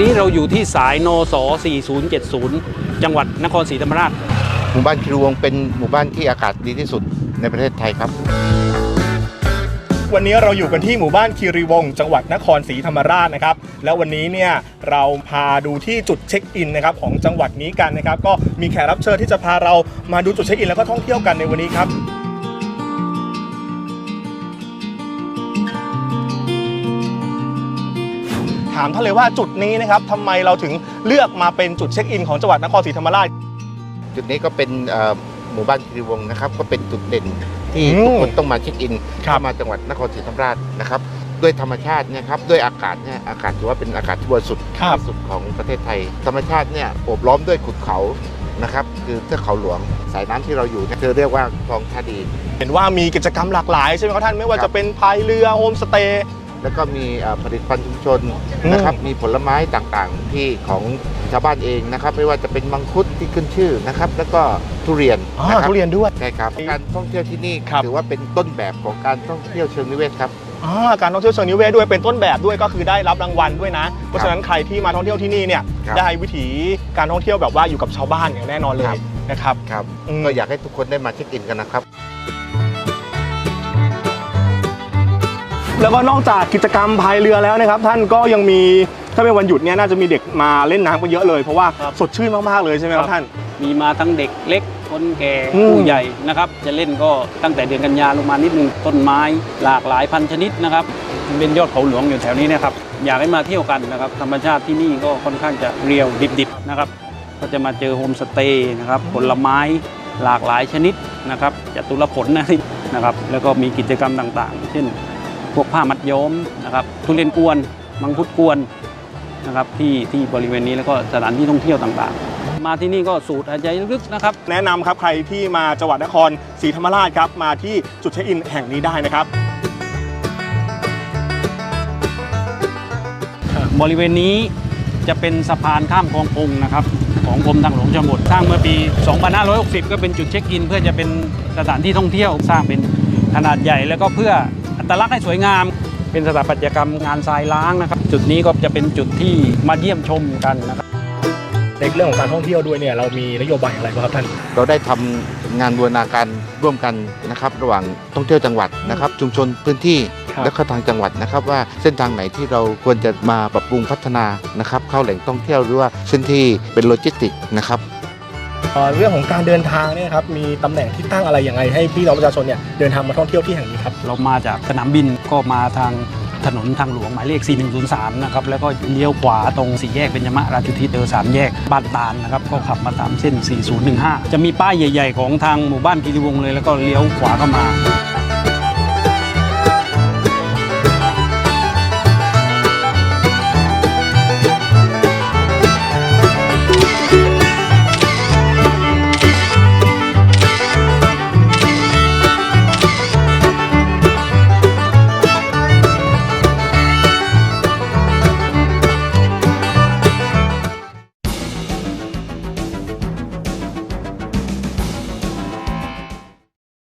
นี้เราอยู่ที่สายนส4070 จังหวัดนครศรีธรรมราช หมู่บ้านคิรวงศ์เป็นหมู่บ้านที่อากาศดีที่สุดในประเทศไทยครับ วันนี้เราอยู่กันที่หมู่บ้านคีรีวงศ์จังหวัดนครศรีธรรมราชนะครับ แล้ววันนี้เนี่ยเราพาดูที่จุดเช็คอินนะครับของจังหวัดนี้กันนะครับ ก็มีแขกรับเชิญที่จะพาเรามาดูจุดเช็คอินแล้วก็ท่องเที่ยวกันในวันนี้ครับามท่านเลยว่าจุดนี้นะครับทำไมเราถึงเลือกมาเป็นจุดเช็คอินของจังหวัดนครศรีธรรมราช จุดนี้ก็เป็นเอ่อหมู่บ้านคิริวงศ์นะครับ ก็เป็นจุดเด่นที่อืมทุกคนต้องมาเช็คอินครับเข้ามาจังหวัดนครศรีธรรมราชนะครับ ด้วยธรรมชาติเนี่ยครับ ด้วยอากาศเนี่ยอากาศถือว่าเป็นอากาศที่บริสุทธิ์ครับ ที่สุดของประเทศไทย ธรรมชาติเนี่ยโอบล้อมด้วยขุนเขานะครับ คือเทือกเขาหลวงสายน้ำที่เราอยู่เนี่ยคือเรียกว่าคลองท่าดี เห็นว่ามีกิจกรรมหลากหลายใช่ไหมครับท่านไม่ว่าครับจะเป็นพายเรือโฮมสเตย์ แล้วก็มีเอ่อผลิตภัณฑ์ชุมชนอืมนะครับมีผลไม้ต่างๆที่ของชาวบ้านเองนะครับไม่ว่าจะเป็นมังคุดที่ขึ้นชื่อนะครับ แล้วก็ทุเรียนอ่านะครับทุเรียนด้วยใช่ครับการท่องเที่ยวที่นี่ครับถือว่าเป็นต้นแบบของการท่องเที่ยวเชิงนิเวศครับอ่าการท่องเที่ยวเชิงนิเวศด้วยเป็นต้นแบบด้วยก็คือได้รับรางวัลด้วยนะ เพราะฉะนั้นใครที่มาท่องเที่ยวที่นี่เนี่ยครับได้วิถีการท่องเที่ยวแบบว่าอยู่กับชาวบ้านอย่างแน่นอนเลครัยบนะครับครับอืมก็อยากให้ทุกคนได้มาเช็คอินกันนะครับ แล้วก็นอกจากกิจกรรมพายเรือแล้วนะครับ ท่านก็ยังมีถ้าเป็นวันหยุดเนี่ยน่าจะมีเด็กมาเล่นน้ำกันเยอะเลยเพราะว่าครับ สดชื่นมากๆเลยใช่ไหมครับท่าน มีมาทั้งเด็กเล็กคนแก่อืม ผู้ใหญ่นะครับ จะเล่นก็ตั้งแต่เดือนกันยาลงมานิดนึงต้นไม้หลากหลายพันชนิดนะครับเป็นยอดเขาหลวงอยู่แถวนี้นะครับอยากให้มาเที่ยวกันนะครับธรรมชาติที่นี่ก็ค่อนข้างจะเรียวดิบๆนะครับก็จะมาเจอโฮมสเตย์นะครับผลไม้หลากหลายชนิดนะครับจตุรผลนะนะครับแล้วก็มีกิจกรรมต่างๆ เช่น พวกผ้ามัดย้อมนะครับทุเรียนกวนมังคุดกวนนะครับที่ที่บริเวณนี้แล้วก็สถานที่ท่องเที่ยวต่างๆ มาที่นี่ก็สูดหายใจลึกๆนะครับ แนะนำครับใครที่มาจังหวัดนครศรีธรรมราชครับมาที่จุดเช็คอินแห่งนี้ได้นะครับ บริเวณนี้จะเป็นสะพานข้ามคลองปงนะครับของกรมทางหลวงชนบทสร้างเมื่อปี 2560 ก็เป็นจุดเช็คอิน เพื่อจะเป็นสถานที่ท่องเที่ยวสร้างเป็นขนาดใหญ่แล้วก็เพื่ออั ตลักษณ์ให้สวยงาม เป็นสถาปัตยกรรมงานทรายล้างนะครับ จุดนี้ก็จะเป็นจุดที่มาเยี่ยมชมกันนะครับในเรื่องของการท่องเที่ยวด้วยเนี่ยเรามีนโยบายอะไรบ้างครับท่าน เราได้ทำงานบูรณาการร่วมกันนะครับระหว่างท่องเที่ยวจังหวัดนะครับชุมชนพื้นที่ครับและก็ทางจังหวัดนะครับว่าเส้นทางไหนที่เราควรจะมาปรับปรุงพัฒนานะครับเข้าแหล่งท่องเที่ยวหรือว่าเส้นที่เป็นโลจิสติกส์นะครับ เรื่องของการเดินทางเนี่ยครับมีตำแหน่งที่ตั้งอะไรอย่างไรให้พี่น้องประชาชนเนี่ยเดินทางมาท่องเที่ยวที่แห่งนี้ครับเรามาจากสนามบินก็มาทางถนนทางหลวงหมายเลข 4103 นะครับ แล้วก็เลี้ยวขวาตรงสี่แยกเป็นยมะราชุทิศเจอสามแยกบ้านตาลนะครับ ก็ขับมาตามเส้น 4015 จะมีป้ายใหญ่ ๆ ของทางหมู่บ้านกิริวงเลย แล้วก็เลี้ยวขวาเข้ามา